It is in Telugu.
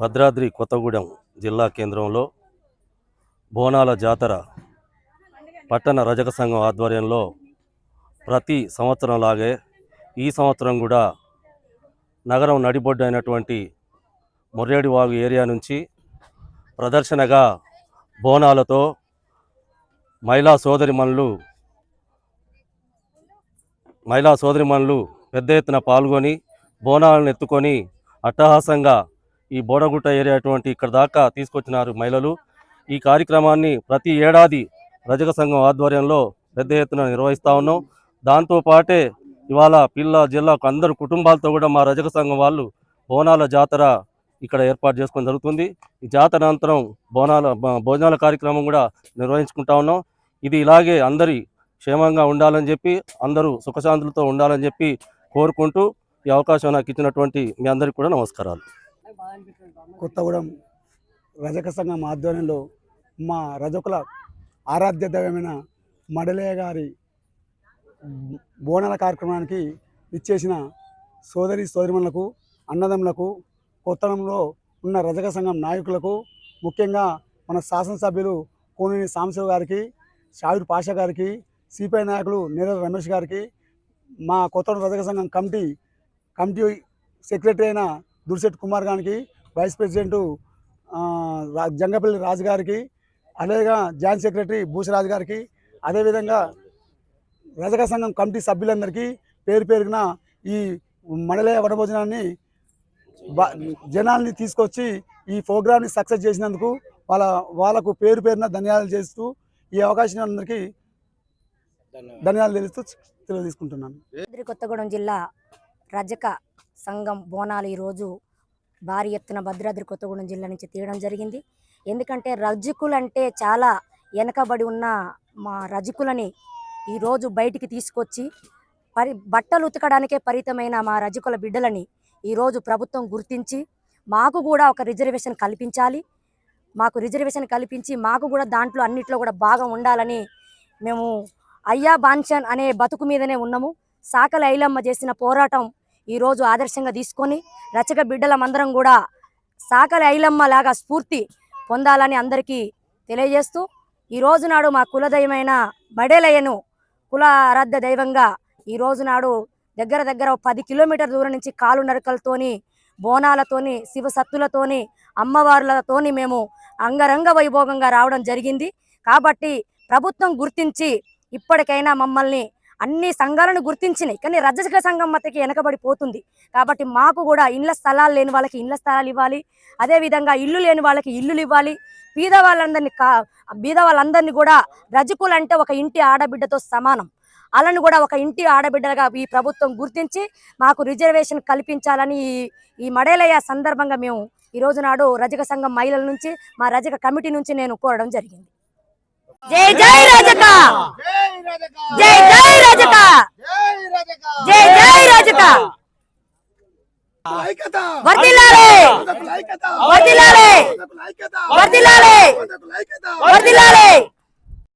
భద్రాద్రి కొత్తగూడెం జిల్లా కేంద్రంలో బోనాల జాతర పట్టణ రజక సంఘం ఆధ్వర్యంలో ప్రతి సంవత్సరం లాగే ఈ సంవత్సరం కూడా నగరం నడిబొడ్డు అయినటువంటి మొర్రేడివాగు ఏరియా నుంచి ప్రదర్శనగా బోనాలతో మహిళా సోదరిమణులు మహిళా సోదరిమణులు పెద్ద ఎత్తున పాల్గొని బోనాలను ఎత్తుకొని అట్టహాసంగా ఈ బోడగుట్ట ఏరియా అటువంటి ఇక్కడ దాకా తీసుకొచ్చినారు మహిళలు. ఈ కార్యక్రమాన్ని ప్రతి ఏడాది రజక సంఘం ఆధ్వర్యంలో పెద్ద ఎత్తున నిర్వహిస్తూ ఉన్నాం. దాంతో పాటే ఇవాళ పిల్ల జిల్లాకు అందరు కుటుంబాలతో కూడా మా రజక సంఘం వాళ్ళు బోనాల జాతర ఇక్కడ ఏర్పాటు చేసుకోవడం జరుగుతుంది. ఈ జాతర అనంతరం బోనాల భోజనాల కార్యక్రమం కూడా నిర్వహించుకుంటా ఉన్నాం. ఇది ఇలాగే అందరి క్షేమంగా ఉండాలని చెప్పి అందరూ సుఖశాంతులతో ఉండాలని చెప్పి కోరుకుంటూ ఈ అవకాశం నాకు ఇచ్చినటువంటి మీ అందరికీ కూడా నమస్కారాలు. కొత్తగూడెం రజక సంఘం ఆధ్వర్యంలో మా రజకుల ఆరాధ్య దైవమైన మడలయ్య గారి బోనాల కార్యక్రమానికి ఇచ్చేసిన సోదరి సోదరిమణులకు అన్నదమ్ములకు కొత్తడంలో ఉన్న రజక సంఘం నాయకులకు ముఖ్యంగా మన శాసనసభ్యులు కోనేని సాంబశివ గారికి షావిర్ పాషా గారికి సిపిఐ నాయకులు నీరజ రమేష్ గారికి మా కొత్తగూడెం రజక సంఘం కమిటీ కమిటీ సెక్రటరీ అయిన దుర్శెట్ కుమార్ గారికి వైస్ ప్రెసిడెంట్ జంగపల్లి రాజు గారికి అదేవిధంగా జాయింట్ సెక్రటరీ భూషరాజు గారికి అదేవిధంగా రజక సంఘం కమిటీ సభ్యులందరికీ పేరు పేరున ఈ మండలయ వనభోజనాన్ని జనాల్ని తీసుకొచ్చి ఈ ప్రోగ్రామ్ని సక్సెస్ చేసినందుకు వాళ్ళ వాళ్ళకు పేరు పేరున ధన్యవాదాలు చేస్తూ ఈ అవకాశం అందరికీ ధన్యవాదాలు. తెలుస్తూ తెలియ తీసుకుంటున్నాను భద్రాద్రి కొత్తగూడెం జిల్లా రజక సంఘం బోనాలు ఈరోజు భారీ ఎత్తున భద్రాద్రి కొత్తగూడెం జిల్లా నుంచి తీయడం జరిగింది. ఎందుకంటే రజకులంటే చాలా వెనకబడి ఉన్న మా రజకులని ఈరోజు బయటికి తీసుకొచ్చి పరి బట్టలు ఉతకడానికే పరితమైన మా రజకుల బిడ్డలని ఈరోజు ప్రభుత్వం గుర్తించి మాకు కూడా ఒక రిజర్వేషన్ కల్పించాలి. మాకు రిజర్వేషన్ కల్పించి మాకు కూడా దాంట్లో అన్నిట్లో కూడా భాగం ఉండాలని మేము అయ్యా బాన్షన్ అనే బతుకు మీదనే ఉన్నాము. సాకల ఐలమ్మ చేసిన పోరాటం ఈరోజు ఆదర్శంగా తీసుకొని రచక బిడ్డలమందరం కూడా సాకల ఐలమ్మ లాగా స్ఫూర్తి పొందాలని అందరికీ తెలియజేస్తూ ఈ రోజు నాడు మా కులదైవమైన బడేలయ్యను కుల ఆరాధ్య దైవంగా ఈ రోజు నాడు దగ్గర దగ్గర పది కిలోమీటర్ దూరం నుంచి కాలు నరకలతోని బోనాలతోని శివసత్తులతోని అమ్మవార్లతోని మేము అంగరంగ వైభోగంగా రావడం జరిగింది. కాబట్టి ప్రభుత్వం గుర్తించి ఇప్పటికైనా మమ్మల్ని అన్ని సంఘాలను గుర్తించినాయి. కానీ రజక సంఘం మతకి వెనకబడిపోతుంది. కాబట్టి మాకు కూడా ఇండ్ల స్థలాలు లేని వాళ్ళకి ఇండ్ల స్థలాలు ఇవ్వాలి. అదేవిధంగా ఇల్లు లేని వాళ్ళకి ఇల్లులు ఇవ్వాలి. బీద వాళ్ళందరినీ కా బీద వాళ్ళందరినీ కూడా రజకులు అంటే ఒక ఇంటి ఆడబిడ్డతో సమానం. అలాని కూడా ఒక ఇంటి ఆడబిడ్డగా ఈ ప్రభుత్వం గుర్తించి మాకు రిజర్వేషన్ కల్పించాలని ఈ ఈ మడేలయ్య సందర్భంగా మేము ఈ రోజు నాడు రజక సంఘం మహిళల నుంచి మా రజక కమిటీ నుంచి నేను కోరడం జరిగింది. జై జై రజక! జై జై జై జై రజక వర్దిల్లాలే. వర్దిల్లాలే. వర్దిల్లాలే. వర్దిల్లాలే.